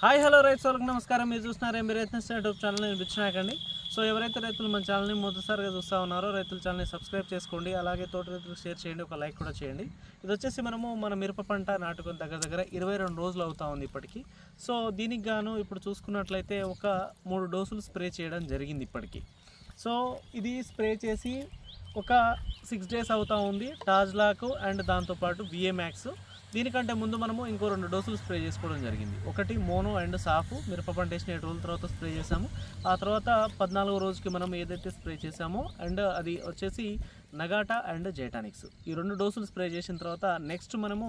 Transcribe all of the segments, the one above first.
Hi hello రైతు వాళ్ళకి నమస్కారం. మీరు చూస్తున్నారే మీరు రైతు యూట్యూబ్ ఛానల్. నేను సో ఎవరైతే రైతులు మన ఛానల్ని మొదటిసారిగా చూస్తూ ఉన్నారో రైతుల ఛానల్ని సబ్స్క్రైబ్ చేసుకోండి. అలాగే తోటి రైతులకు షేర్ చేయండి. ఒక లైక్ కూడా చేయండి. ఇది వచ్చేసి మనము మన మిరప పంట నాటుకుని దగ్గర దగ్గర ఇరవై రెండు రోజులు అవుతా ఉంది ఇప్పటికీ. సో దీనికి గాను ఇప్పుడు చూసుకున్నట్లయితే ఒక మూడు డోసులు స్ప్రే చేయడం జరిగింది ఇప్పటికీ. సో ఇది స్ప్రే చేసి ఒక సిక్స్ డేస్ అవుతూ ఉంది. టాజ్లాకు అండ్ దాంతోపాటు విఏమాక్స్ దీనికంటే ముందు మనము ఇంకో రెండు డోసులు స్ప్రే చేసుకోవడం జరిగింది. ఒకటి మోనో అండ్ సాఫ్ మిరప పంట వేసిన ఏడు రోజుల తర్వాత స్ప్రే చేసాము ఆ తర్వాత పద్నాలుగో రోజుకి మనం ఏదైతే స్ప్రే చేసామో అండ్ అది వచ్చేసి నగాటా అండ్ జైటానిక్స్. ఈ రెండు డోసులు స్ప్రే చేసిన తర్వాత నెక్స్ట్ మనము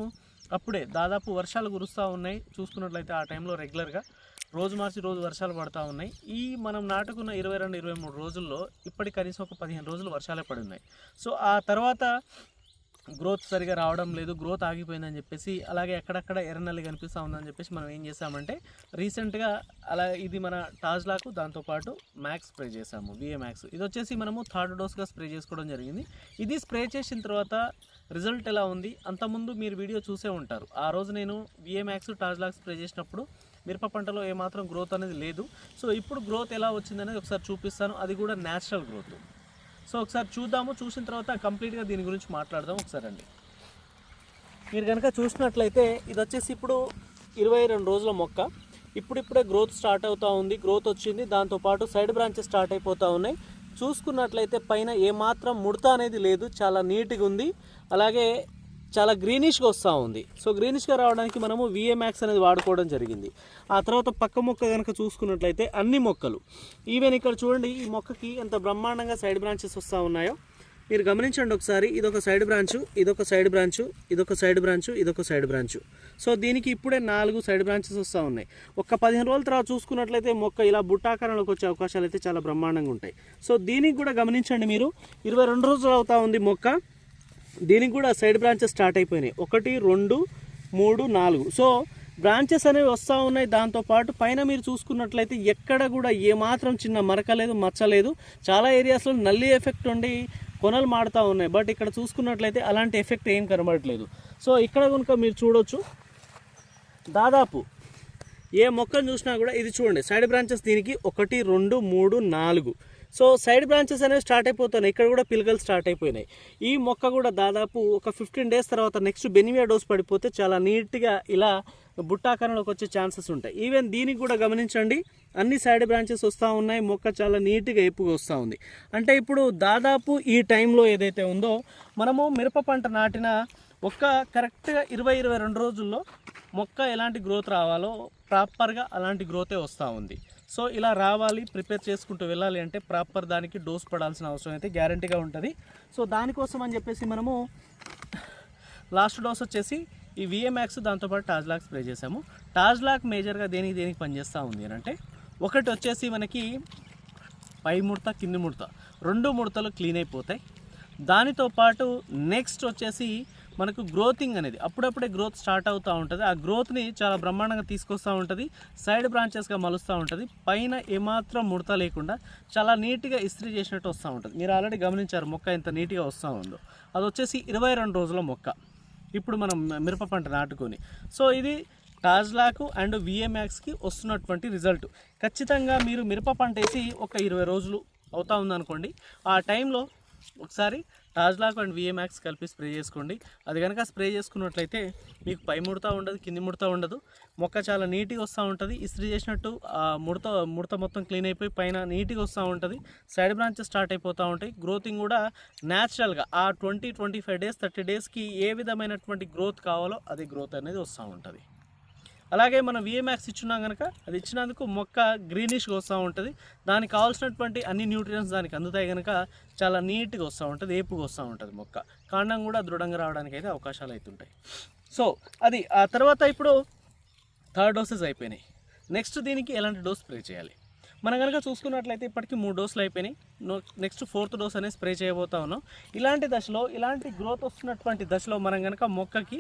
అప్పుడే దాదాపు వర్షాలు కురుస్తూ ఉన్నాయి. చూసుకున్నట్లయితే ఆ టైంలో రెగ్యులర్గా రోజు మార్చి రోజు వర్షాలు పడుతూ ఉన్నాయి. ఈ మనం నాటుకున్న ఇరవై రెండు ఇరవై మూడు రోజుల్లో ఇప్పటి కనీసం ఒక పదిహేను రోజులు వర్షాలే పడి ఉన్నాయి సో ఆ తర్వాత గ్రోత్ సరిగా రావడం లేదు గ్రోత్ ఆగిపోయిందని చెప్పేసి అలాగే ఎక్కడక్కడ ఎర్రనల్లి కనిపిస్తూ ఉందని చెప్పేసి మనం ఏం చేసామంటే రీసెంట్గా అలా ఇది మన టాజ్లాకు దాంతోపాటు మ్యాక్స్ స్ప్రే చేసాము విఏ మ్యాక్స్. ఇది వచ్చేసి మనము థర్డ్ డోస్గా స్ప్రే చేసుకోవడం జరిగింది. ఇది స్ప్రే చేసిన తర్వాత రిజల్ట్ ఎలా ఉంది? అంతకుముందు మీరు వీడియో చూసే ఉంటారు. ఆ రోజు నేను విఏ మ్యాక్స్ టాజ్లాక్ స్ప్రే చేసినప్పుడు మిరప పంటలో ఏమాత్రం గ్రోత్ అనేది లేదు. సో ఇప్పుడు గ్రోత్ ఎలా వచ్చిందనేది ఒకసారి చూపిస్తాను. అది కూడా న్యాచురల్ గ్రోత్. సో ఒకసారి చూద్దాము. చూసిన తర్వాత కంప్లీట్గా దీని గురించి మాట్లాడదాం ఒకసారి అండి. మీరు కనుక చూసినట్లయితే ఇది వచ్చేసి ఇప్పుడు ఇరవై రెండు రోజుల మొక్క. ఇప్పుడిప్పుడే గ్రోత్ స్టార్ట్ అవుతూ ఉంది. గ్రోత్ వచ్చింది. దాంతోపాటు సైడ్ బ్రాంచెస్ స్టార్ట్ అయిపోతూ ఉన్నాయి. చూసుకున్నట్లయితే పైన ఏమాత్రం ముడత అనేది లేదు. చాలా నీట్గా ఉంది. అలాగే చాలా గ్రీనిష్గా వస్తూ ఉంది. సో గ్రీనిష్గా రావడానికి మనము విఏ మ్యాక్స్ అనేది వాడుకోవడం జరిగింది. ఆ తర్వాత పక్క మొక్క కనుక చూసుకున్నట్లయితే అన్ని మొక్కలు. ఈవెన్ ఇక్కడ చూడండి ఈ మొక్కకి ఎంత బ్రహ్మాండంగా సైడ్ బ్రాంచెస్ వస్తూ ఉన్నాయో. మీరు గమనించండి ఒకసారి ఇదొక సైడ్ బ్రాంచ్ ఇదొక సైడ్ బ్రాంచ్ ఇదొక సైడ్ బ్రాంచ్ ఇదొక సైడ్ బ్రాంచ్ సో దీనికి ఇప్పుడే నాలుగు సైడ్ బ్రాంచెస్ వస్తూ ఉన్నాయి. ఒక పదిహేను రోజుల తర్వాత చూసుకున్నట్లయితే మొక్క ఇలా బుట్టాకారంలోకి వచ్చే అవకాశాలు అయితే చాలా బ్రహ్మాండంగా ఉంటాయి. సో దీనికి కూడా గమనించండి మీరు ఇరవై రెండు రోజులు అవుతూ ఉంది మొక్క. దీనికి కూడా సైడ్ బ్రాంచెస్ స్టార్ట్ అయిపోయినాయి. ఒకటి రెండు మూడు నాలుగు. సో బ్రాంచెస్ అనేవి వస్తూ ఉన్నాయి. దాంతోపాటు పైన మీరు చూసుకున్నట్లయితే ఎక్కడ కూడా ఏమాత్రం చిన్న మరకలేదు మచ్చలేదు చాలా ఏరియాస్లో నల్లి ఎఫెక్ట్ ఉండి కొనలు మాడుతూ ఉన్నాయి. బట్ ఇక్కడ చూసుకున్నట్లయితే అలాంటి ఎఫెక్ట్ ఏం కనబడట్లేదు. సో ఇక్కడ కనుక మీరు చూడొచ్చు. దాదాపు ఏ మొక్కను చూసినా కూడా ఇది చూడండి. సైడ్ బ్రాంచెస్ దీనికి ఒకటి రెండు మూడు నాలుగు. సో సైడ్ బ్రాంచెస్ అనేవి స్టార్ట్ అయిపోతున్నాయి. ఇక్కడ కూడా పిలకలు స్టార్ట్ అయిపోయినాయి. ఈ మొక్క కూడా దాదాపు ఒక ఫిఫ్టీన్ డేస్ తర్వాత నెక్స్ట్ బెనిమియా డోస్ పడిపోతే చాలా నీట్గా ఇలా బుట్టాకారంలోకి వచ్చే ఛాన్సెస్ ఉంటాయి. ఈవెన్ దీనికి కూడా గమనించండి అన్ని సైడ్ బ్రాంచెస్ వస్తూ ఉన్నాయి మొక్క చాలా నీట్గా ఎప్పుగా వస్తూ ఉంది. అంటే ఇప్పుడు దాదాపు ఈ టైంలో ఏదైతే ఉందో మనము మిరప పంట నాటిన ఒక్క కరెక్ట్గా ఇరవై ఇరవై రెండు రోజుల్లో మొక్క ఎలాంటి గ్రోత్ రావాలో ప్రాపర్గా అలాంటి గ్రోతే వస్తూ ఉంది. సో ఇలా రావాలి ప్రిపేర్ చేసుకుంటూ వెళ్ళాలి అంటే ప్రాపర్ దానికి డోస్ పడాల్సిన అవసరం అయితే గ్యారంటీగా ఉంటుంది. సో దానికోసం అని చెప్పేసి మనము లాస్ట్ డోస్ వచ్చేసి ఈ విఎంఎక్స్ దాంతోపాటు టాజ్లాక్ స్ప్రే చేసాము టాజ్లాక్ మేజర్గా దేనికి దేనికి పనిచేస్తూ ఉంది అని అంటే ఒకటి వచ్చేసి మనకి పై ముడత కింది ముడత రెండు ముడతలు క్లీన్ అయిపోతాయి. దానితో పాటు నెక్స్ట్ వచ్చేసి మనకు గ్రోతింగ్ అనేది అప్పుడప్పుడే గ్రోత్ స్టార్ట్ అవుతూ ఉంటుంది. ఆ గ్రోత్ని చాలా బ్రహ్మాండంగా తీసుకొస్తూ ఉంటుంది సైడ్ బ్రాంచెస్గా మలుస్తూ ఉంటుంది పైన ఏమాత్రం ముడత లేకుండా చాలా నీట్గా ఇస్త్రీ చేసినట్టు వస్తూ ఉంటుంది. మీరు ఆల్రెడీ గమనించారు మొక్క ఎంత నీట్గా వస్తూ ఉందో. అది వచ్చేసి ఇరవై రెండు రోజుల మొక్క. ఇప్పుడు మనం మిరప పంట నాటుకొని. సో ఇది టాజ్లాకు అండ్ విఏమ్యాక్స్కి వస్తున్నటువంటి రిజల్ట్. ఖచ్చితంగా మీరు మిరప పంట వేసి ఒక ఇరవై రోజులు అవుతా ఉందనుకోండి. ఆ టైంలో ఒకసారి టాజ్లాక్ అండ్ విఎంఎక్స్ కలిపి స్ప్రే చేసుకోండి. అది కనుక స్ప్రే చేసుకున్నట్లయితే మీకు పై ముడత ఉండదు కింది ముడత ఉండదు. మొక్క చాలా నీట్గా వస్తూ ఉంటుంది. ఇస్త్రీ చేసినట్టు ఆ ముడత ముడత మొత్తం క్లీన్ అయిపోయి పైన నీట్గా వస్తూ ఉంటుంది. సైడ్ బ్రాంచెస్ స్టార్ట్ అయిపోతూ ఉంటాయి. గ్రోతింగ్ కూడా న్యాచురల్గా ఆ twenty twenty five days thirty డేస్కి ఏ విధమైనటువంటి గ్రోత్ కావాలో అది గ్రోత్ అనేది వస్తూ ఉంటుంది. అలాగే మనం విఎమాక్స్ ఇచ్చున్నాం కనుక అది ఇచ్చినందుకు మొక్క గ్రీనిష్గా వస్తూ ఉంటుంది. దానికి కావాల్సినటువంటి అన్ని న్యూట్రియన్స్ దానికి అందుతాయి కనుక చాలా నీట్గా వస్తూ ఉంటుంది ఏపుగా వస్తూ ఉంటుంది మొక్క. కాండం కూడా దృఢంగా రావడానికి అయితే అవకాశాలు అవుతుంటాయి సో అది ఆ తర్వాత ఇప్పుడు థర్డ్ డోసెస్ అయిపోయినాయి. నెక్స్ట్ దీనికి ఎలాంటి డోస్ స్ప్రే చేయాలి? మనం కనుక చూసుకున్నట్లయితే ఇప్పటికీ మూడు డోసులు అయిపోయినాయి. నెక్స్ట్ ఫోర్త్ డోస్ అనేది స్ప్రే చేయబోతా ఉన్నాం. ఇలాంటి దశలో ఇలాంటి గ్రోత్ వస్తున్నటువంటి దశలో మనం కనుక మొక్కకి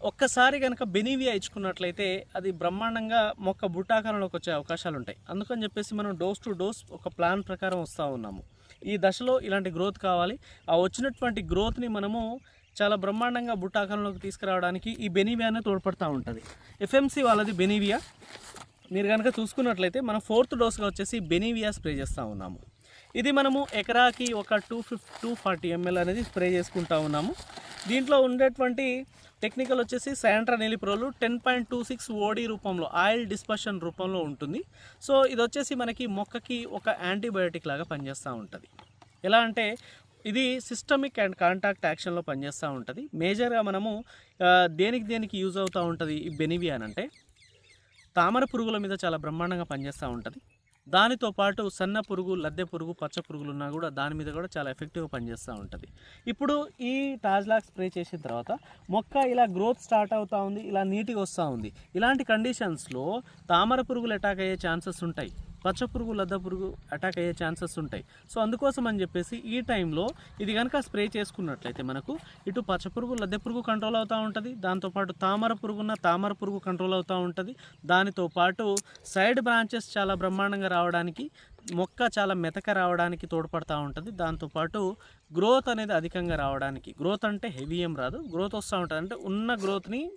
ఒక్కసారి కనుక బెనీవియా ఇచ్చుకున్నట్లయితే అది బ్రహ్మాండంగా మొక్క బుట్టాకారంలోకి వచ్చే అవకాశాలు ఉంటాయి అందుకని చెప్పేసి మనం డోస్ టు డోస్ ఒక ప్లాన్ ప్రకారం వస్తూ ఉన్నాము. ఈ దశలో ఇలాంటి గ్రోత్ కావాలి. ఆ వచ్చినటువంటి గ్రోత్ని మనము చాలా బ్రహ్మాండంగా బుట్టాకారంలోకి తీసుకురావడానికి ఈ బెనీవియానే తోడ్పడుతూ ఉంటుంది. ఎఫ్ఎంసీ వాళ్ళది బెనీవియా. మీరు కనుక చూసుకున్నట్లయితే మనం ఫోర్త్ డోస్గా వచ్చేసి బెనీవియా స్ప్రే చేస్తూ ఉన్నాము. ఇది మనము ఎకరాకి ఒక two fifty two forty ML అనేది స్ప్రే చేసుకుంటా ఉన్నాము. దీంట్లో ఉండేటువంటి టెక్నికల్ వచ్చేసి శాంట్రా నెలిప్రోలు ten point two six OD రూపంలో ఆయిల్ డిస్పర్షన్ రూపంలో ఉంటుంది. సో ఇది వచ్చేసి మనకి మొక్కకి ఒక యాంటీబయోటిక్ లాగా పనిచేస్తూ ఉంటుంది. ఎలా అంటే ఇది సిస్టమిక్ అండ్ కాంటాక్ట్ యాక్షన్లో పనిచేస్తూ ఉంటుంది. మేజర్గా మనము దేనికి దేనికి యూజ్ అవుతూ ఉంటుంది ఈ బెనివియా అని అంటే తామర పురుగుల మీద చాలా బ్రహ్మాండంగా పనిచేస్తూ ఉంటుంది. దానితో పాటు సన్న పురుగు లద్దె పురుగు పచ్చ పురుగులు ఉన్నా కూడా దాని మీద కూడా చాలా ఎఫెక్టివ్గా పనిచేస్తూ ఉంటుంది. ఇప్పుడు ఈ టాజ్లాక్ స్ప్రే చేసిన తర్వాత మొక్క ఇలా గ్రోత్ స్టార్ట్ అవుతూ ఉంది ఇలా నీట్గా వస్తూ ఉంది. ఇలాంటి కండిషన్స్లో తామర పురుగులు అటాక్ అయ్యే ఛాన్సెస్ ఉంటాయి. పచ్చ పురుగు లద్ద పురుగు అటాక్ అయ్యే ఛాన్సెస్ ఉంటాయి. సో అందుకోసం అని చెప్పేసి ఈ టైంలో ఇది కనుక స్ప్రే చేసుకున్నట్లయితే మనకు ఇటు పచ్చ పురుగు లద్దె పురుగు కంట్రోల్ అవుతూ ఉంటుంది. దాంతోపాటు తామర పురుగున్న తామర పురుగు కంట్రోల్ అవుతూ ఉంటుంది. దానితో పాటు సైడ్ బ్రాంచెస్ చాలా బ్రహ్మాండంగా రావడానికి మొక్క చాలా మెతక రావడానికి తోడ్పడుతూ ఉంటుంది. దాంతోపాటు గ్రోత్ అనేది అధికంగా రావడానికి. గ్రోత్ అంటే హెవీ ఏం రాదు. గ్రోత్ వస్తూ ఉంటుంది. అంటే ఉన్న గ్రోత్ని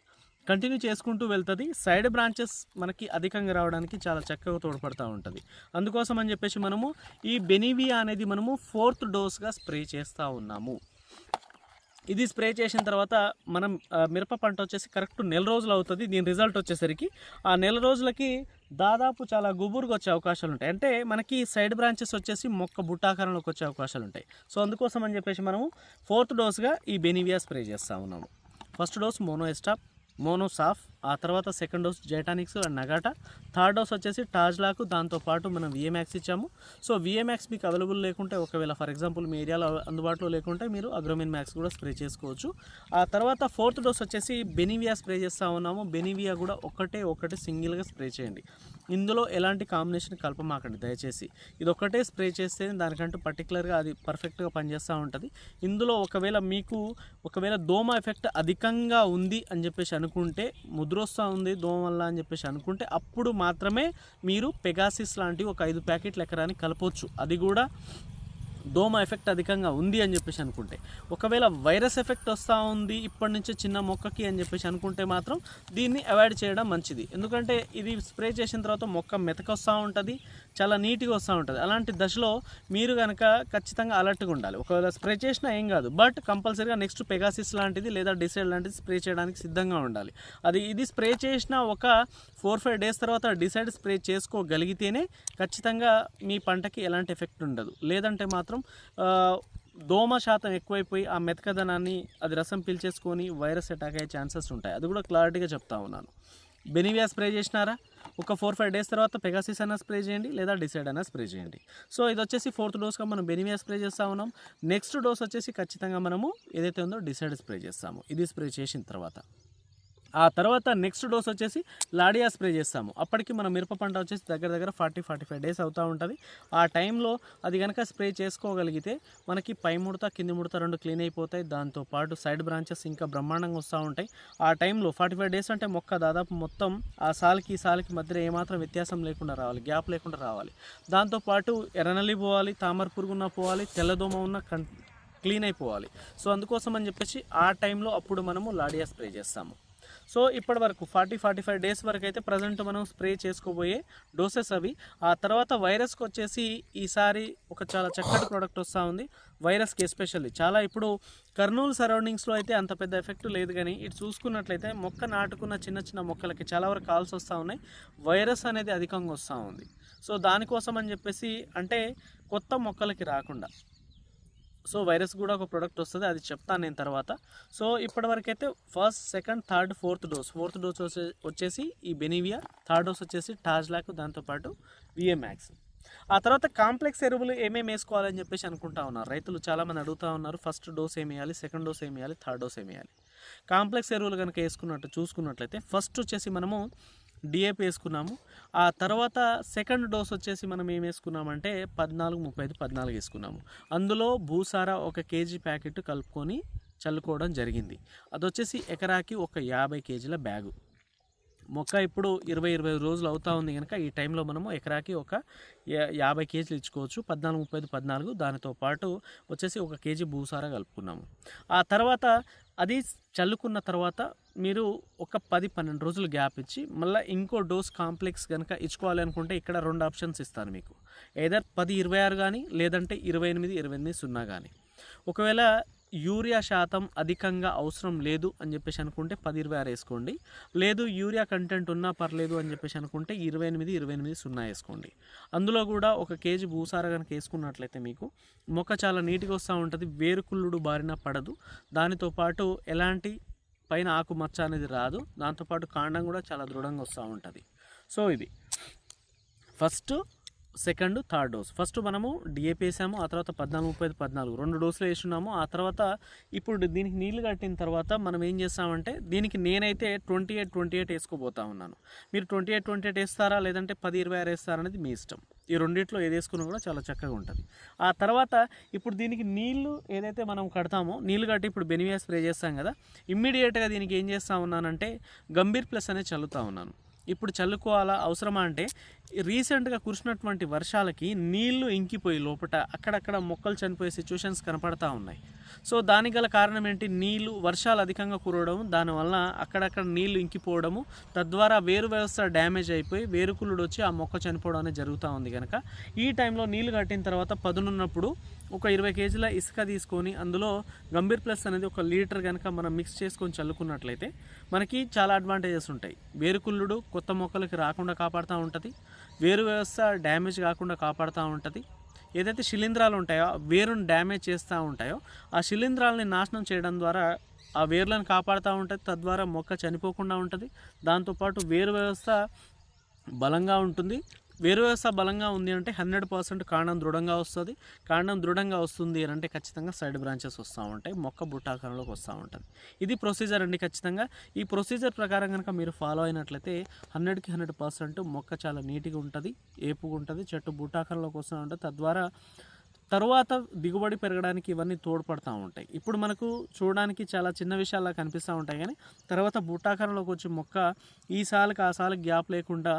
కంటిన్యూ చేసుకుంటూ వెళ్తుంది. సైడ్ బ్రాంచెస్ మనకి అధికంగా రావడానికి చాలా చక్కగా తోడ్పడుతూ ఉంటుంది. అందుకోసం అని చెప్పేసి మనము ఈ బెనివియా అనేది మనము ఫోర్త్ డోస్గా స్ప్రే చేస్తూ ఉన్నాము. ఇది స్ప్రే చేసిన తర్వాత మనం మిరప పంట వచ్చేసి కరెక్ట్ నెల రోజులు అవుతుంది. దీని రిజల్ట్ వచ్చేసరికి ఆ నెల రోజులకి దాదాపు చాలా గుబురుగా వచ్చే అవకాశాలు ఉంటాయి. అంటే మనకి సైడ్ బ్రాంచెస్ వచ్చేసి మొక్క బుట్టాకారంలోకి వచ్చే అవకాశాలు ఉంటాయి. సో అందుకోసం అని చెప్పేసి మనము ఫోర్త్ డోస్గా ఈ బెనివియా స్ప్రే చేస్తూ ఉన్నాము. ఫస్ట్ డోస్ మోనో మోనోసాఫ్ మోనో సాఫ్ ఆ తర్వాత సెకండ్ డోస్ జైటానిక్స్ అండ్ నగాటా. థర్డ్ డోస్ వచ్చేసి టాజ్లాకు దాంతోపాటు మనం విఎంఎక్స్ ఇచ్చాము. సో విఎమ్యాక్స్ మీకు అవైలబుల్ లేకుంటే ఒకవేళ ఫర్ ఎగ్జాంపుల్ మీ ఏరియాలో అందుబాటులో లేకుంటే మీరు అగ్రోమిన్ మ్యాక్స్ కూడా స్ప్రే చేసుకోవచ్చు. ఆ తర్వాత ఫోర్త్ డోస్ వచ్చేసి బెనివియా స్ప్రే చేస్తూ ఉన్నాము. బెనివియా కూడా ఒకటే ఒకటి సింగిల్గా స్ప్రే చేయండి. ఇందులో ఎలాంటి కాంబినేషన్ కలపమాకండి దయచేసి. ఇది ఒకటే స్ప్రే చేస్తే దానికంటూ పర్టికులర్గా అది పర్ఫెక్ట్గా పనిచేస్తూ ఉంటుంది. ఇందులో ఒకవేళ మీకు ఒకవేళ దోమ ఎఫెక్ట్ అధికంగా ఉంది అని చెప్పేసి అనుకుంటే ముద్రొస్తూ ఉంది దోమ వల్ల అని చెప్పేసి అనుకుంటే అప్పుడు మాత్రమే మీరు పెగాసిస్ లాంటి ఒక ఐదు ప్యాకెట్ల ఎకరానికి కలపవచ్చు అది కూడా దోమ ఎఫెక్ట్ అధికంగా ఉంది అని చెప్పేసి అనుకుంటే ఒకవేళ వైరస్ ఎఫెక్ట్ వస్తూ ఉంది ఇప్పటి నుంచే చిన్న మొక్కకి అని చెప్పేసి అనుకుంటే మాత్రం దీన్ని అవాయిడ్ చేయడం మంచిది. ఎందుకంటే ఇది స్ప్రే చేసిన తర్వాత మొక్క మెతకొస్తూ ఉంటుంది చాలా నీట్గా వస్తూ ఉంటుంది. అలాంటి దశలో మీరు కనుక ఖచ్చితంగా అలర్ట్గా ఉండాలి. ఒకవేళ స్ప్రే చేసినా ఏం కాదు బట్ కంపల్సరీగా నెక్స్ట్ పెగాసిస్ లాంటిది లేదా డిసైడ్ లాంటిది స్ప్రే చేయడానికి సిద్ధంగా ఉండాలి. అది ఇది స్ప్రే చేసిన ఒక ఫోర్ ఫైవ్ డేస్ తర్వాత డిసైడ్ స్ప్రే చేసుకోగలిగితేనే ఖచ్చితంగా మీ పంటకి ఎలాంటి ఎఫెక్ట్ ఉండదు. లేదంటే మాత్రం మాత్రం దోమ శాతం ఎక్కువైపోయి ఆ మెతకదనాన్ని అది రసం పీల్చేసుకొని వైరస్ అటాక్ అయ్యే ఛాన్సెస్ ఉంటాయి. అది కూడా క్లారిటీగా చెప్తా ఉన్నాను. బెనివియా స్ప్రే చేసినారా? ఒక ఫోర్ ఫైవ్ డేస్ తర్వాత పెగాసిస్ అయినా స్ప్రే చేయండి లేదా డిసైడ్ అయినా స్ప్రే చేయండి. సో ఇది వచ్చేసి ఫోర్త్ డోస్గా మనం బెనివియా స్ప్రే చేస్తూ ఉన్నాం. నెక్స్ట్ డోస్ వచ్చేసి ఖచ్చితంగా మనము ఏదైతే ఉందో డిసైడ్ స్ప్రే చేస్తాము. ఇది స్ప్రే చేసిన తర్వాత. ఆ తర్వాత నెక్స్ట్ డోస్ వచ్చేసి లాడియా స్ప్రే చేస్తాము. అప్పటికి మన మిరప పంట వచ్చేసి దగ్గర దగ్గర ఫార్టీ ఫార్టీ ఫైవ్ డేస్ అవుతూ ఉంటుంది. ఆ టైంలో అది కనుక స్ప్రే చేసుకోగలిగితే మనకి పై ముడత కింది ముడత రెండు క్లీన్ అయిపోతాయి. దాంతోపాటు సైడ్ బ్రాంచెస్ ఇంకా బ్రహ్మాండంగా వస్తూ ఉంటాయి. ఆ టైంలో ఫార్టీ ఫైవ్ డేస్ అంటే మొక్క దాదాపు మొత్తం ఆ సాల్కి సాల్కి మధ్య ఏమాత్రం వ్యత్యాసం లేకుండా రావాలి గ్యాప్ లేకుండా రావాలి. దాంతోపాటు ఎర్రనల్లి పోవాలి తామర పురుగున్న పోవాలి తెల్లదోమ ఉన్న కన్ క్లీన్ అయిపోవాలి. సో అందుకోసం అని చెప్పేసి ఆ టైంలో అప్పుడు మనము లాడియా స్ప్రే చేస్తాము. సో ఇప్పటి వరకు ఫార్టీ ఫార్టీ ఫైవ్ డేస్ వరకు అయితే ప్రజెంట్ మనం స్ప్రే చేసుకోబోయే డోసెస్ అవి. ఆ తర్వాత వైరస్కి వచ్చేసి ఈసారి ఒక చాలా చక్కటి ప్రోడక్ట్ వస్తూ ఉంది. వైరస్కి ఎస్పెషల్లీ చాలా ఇప్పుడు కర్నూలు సరౌండింగ్స్లో అయితే అంత పెద్ద ఎఫెక్ట్ లేదు కానీ ఇటు చూసుకున్నట్లయితే మొక్క నాటుకున్న చిన్న చిన్న మొక్కలకి చాలా వరకు కాల్స్ వస్తూ ఉన్నాయి. వైరస్ అనేది అధికంగా వస్తూ ఉంది. సో దానికోసం అని చెప్పేసి అంటే కొత్త మొక్కలకి రాకుండా సో వైరస్ కూడా ఒక ప్రోడక్ట్ వస్తుంది అది చెప్తాను నేను తర్వాత. So ఇప్పటివరకైతే first second third fourth dose fourth dose వచ్చే- వచ్చేసి ఈ బెనివియా థర్డ్ డోస్ వచ్చేసి టాజ్లాక్ దాంతోపాటు విఎమ్యాక్స్ ఆ తర్వాత కాంప్లెక్స్ ఎరువులు ఏమేమి వేసుకోవాలని చెప్పేసి అనుకుంటా ఉన్నారు. రైతులు చాలామంది అడుగుతూ ఉన్నారు ఫస్ట్ డోస్ ఏమి వేయాలి సెకండ్ డోస్ ఏమి వేయాలి థర్డ్ డోస్ ఏమి వేయాలి. కాంప్లెక్స్ ఎరువులు కనుక వేసుకున్నట్టు చూసుకున్నట్లయితే ఫస్ట్ వచ్చేసి మనము డిఏపి వేసుకున్నాము. ఆ తర్వాత సెకండ్ డోస్ వచ్చేసి మనం ఏం వేసుకున్నామంటే పద్నాలుగు ముప్పై ఐదు పద్నాలుగు వేసుకున్నాము. అందులో భూసార ఒక కేజీ ప్యాకెట్ కలుపుకొని చల్లుకోవడం జరిగింది. అది వచ్చేసి ఎకరాకి ఒక యాభై కేజీల బ్యాగు. మొక్క ఇప్పుడు ఇరవై ఇరవై రోజులు అవుతా ఉంది కనుక ఈ టైంలో మనము ఎకరాకి ఒక యాభై కేజీలు ఇచ్చుకోవచ్చు. పద్నాలుగు ముప్పై ఐదు పద్నాలుగు దానితో పాటు వచ్చేసి ఒక కేజీ భూసార కలుపుకున్నాము. ఆ తర్వాత అది చల్లుకున్న తర్వాత మీరు ఒక పది పన్నెండు రోజులు గ్యాప్ ఇచ్చి మళ్ళీ ఇంకో డోస్ కాంప్లెక్స్ కనుక ఇచ్చుకోవాలి అనుకుంటే ఇక్కడ రెండు ఆప్షన్స్ ఇస్తాను మీకు. ఏదర్ పది ఇరవై ఆరు కానీ లేదంటే ఇరవై ఎనిమిది ఇరవై ఎనిమిది సున్నా కానీ ఒకవేళ యూరియా శాతం అధికంగా అవసరం లేదు అని చెప్పేసి అనుకుంటే పది ఇరవై ఆరు వేసుకోండి. లేదు యూరియా కంటెంట్ ఉన్నా పర్లేదు అని చెప్పేసి అనుకుంటే ఇరవై ఎనిమిది ఇరవై ఎనిమిది సున్నా వేసుకోండి. అందులో కూడా ఒక కేజీ భూసార కనుక వేసుకున్నట్లయితే మీకు మొక్క చాలా నీట్గా వస్తూ ఉంటుంది వేరుకుళ్ళుడు బారిన పడదు. దానితో పాటు ఎలాంటి పైన ఆకు మచ్చ అనేది రాదు దాంతోపాటు కాండం కూడా చాలా దృఢంగా వస్తూ ఉంటుంది. సో ఇది. First second third dose. First మనము డిఏపీ వేసాము ఆ తర్వాత పద్నాలుగు ముప్పై ఐదు పద్నాలుగు. రెండు డోసులు వేసున్నాము ఆ తర్వాత ఇప్పుడు దీనికి నీళ్ళు కట్టిన తర్వాత మనం ఏం చేస్తామంటే దీనికి నేనైతే ట్వంటీ ఎయిట్ ట్వంటీ ఎయిట్ వేసుకోబోతా ఉన్నాను. మీరు ట్వంటీ ఎయిట్ ట్వంటీ ఎయిట్ వేస్తారా లేదంటే పది ఇరవై ఆరు వేస్తారా అనేది మీ ఇష్టం. ఈ రెండిట్లో ఏది వేసుకున్నా కూడా చాలా చక్కగా ఉంటుంది. ఆ తర్వాత ఇప్పుడు దీనికి నీళ్ళు ఏదైతే మనం కడతామో నీళ్ళు కట్టి ఇప్పుడు బెనివియా స్ప్రే చేస్తాం కదా ఇమ్మీడియట్గా దీనికి ఏం చేస్తా ఉన్నానంటే గంభీర్ ప్లస్ అనేది చల్లుతా ఉన్నాను. ఇప్పుడు చల్లుకోవాలా అవసరమా అంటే రీసెంట్గా కురిసినటువంటి వర్షాలకి నీళ్ళు ఇంకిపోయి లోపట అక్కడక్కడ మొక్కలు చనిపోయే సిచ్యువేషన్స్ కనపడతా ఉన్నాయి. సో దానికి గల కారణం ఏంటి? నీళ్ళు వర్షాలు అధికంగా కురవడం దానివల్ల అక్కడక్కడ నీళ్ళు ఇంకిపోవడము తద్వారా వేరు వ్యవస్థ డ్యామేజ్ అయిపోయి వేరుకులుడు వచ్చి ఆ మొక్క చనిపోవడం అనేది జరుగుతూ ఉంది కనుక ఈ టైంలో నీళ్ళు కట్టిన తర్వాత పదునున్నప్పుడు ఒక ఇరవై కేజీల ఇసుక తీసుకొని అందులో గంభీర్ ప్లస్ అనేది ఒక లీటర్ కనుక మనం మిక్స్ చేసుకొని చల్లుకున్నట్లయితే మనకి చాలా అడ్వాంటేజెస్ ఉంటాయి. వేరుకుళ్ళుడు కొత్త మొక్కలకి రాకుండా కాపాడుతూ ఉంటుంది. వేరు వ్యవస్థ డ్యామేజ్ కాకుండా కాపాడుతూ ఉంటుంది. ఏదైతే శిలీంధ్రాలు ఉంటాయో ఆ వేరును డ్యామేజ్ చేస్తూ ఉంటాయో ఆ శిలీంధ్రాలని నాశనం చేయడం ద్వారా ఆ వేర్లను కాపాడుతూ ఉంటుంది. తద్వారా మొక్క చనిపోకుండా ఉంటుంది. దాంతోపాటు వేరు వ్యవస్థ బలంగా ఉంటుంది. వేరు బలంగా ఉంది అంటే హండ్రెడ్ పర్సెంట్ కాండం దృఢంగా వస్తుంది. కాండం దృఢంగా వస్తుంది అని అంటే ఖచ్చితంగా సైడ్ బ్రాంచెస్ వస్తూ ఉంటాయి. మొక్క బుట్టాకారంలోకి వస్తూ ఉంటుంది. ఇది ప్రొసీజర్ అండి ఖచ్చితంగా. ఈ ప్రొసీజర్ ప్రకారం కనుక మీరు ఫాలో అయినట్లయితే హండ్రెడ్కి హండ్రెడ్ పర్సెంట్ మొక్క చాలా నీట్గా ఉంటుంది ఏపుగా ఉంటుంది చెట్టు బుట్టాకారంలోకి వస్తూ ఉంటుంది. తద్వారా తర్వాత దిగుబడి పెరగడానికి ఇవన్నీ తోడ్పడతా ఉంటాయి. ఇప్పుడు మనకు చూడడానికి చాలా చిన్న విషయాల్లా కనిపిస్తూ ఉంటాయి కానీ తర్వాత బుట్టాకారంలోకి వచ్చే మొక్క ఈ సాలుకి ఆ సాలుకి గ్యాప్ లేకుండా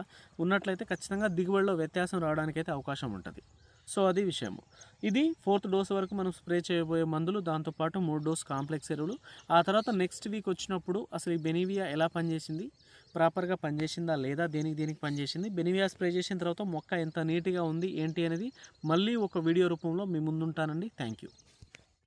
ఉన్నట్లయితే ఖచ్చితంగా దిగుబడిలో వ్యత్యాసం రావడానికి అయితే అవకాశం ఉంటుంది. సో అది విషయము. ఇది ఫోర్త్ డోస్ వరకు మనం స్ప్రే చేయబోయే మందులు దాంతోపాటు మూడు డోస్ కాంప్లెక్స్ ఎరువులు. ఆ తర్వాత నెక్స్ట్ వీక్ వచ్చినప్పుడు అసలు ఈ బెనివియా ఎలా పనిచేసింది? ప్రాపర్గా పనిచేసిందా లేదా దేనికి దేనికి పనిచేసింది బెనివియా స్ప్రే చేసిన తర్వాత మొక్క ఎంత నీట్గా ఉంది ఏంటి అనేది మళ్ళీ ఒక వీడియో రూపంలో మీ ముందుంటానండి. Thank you.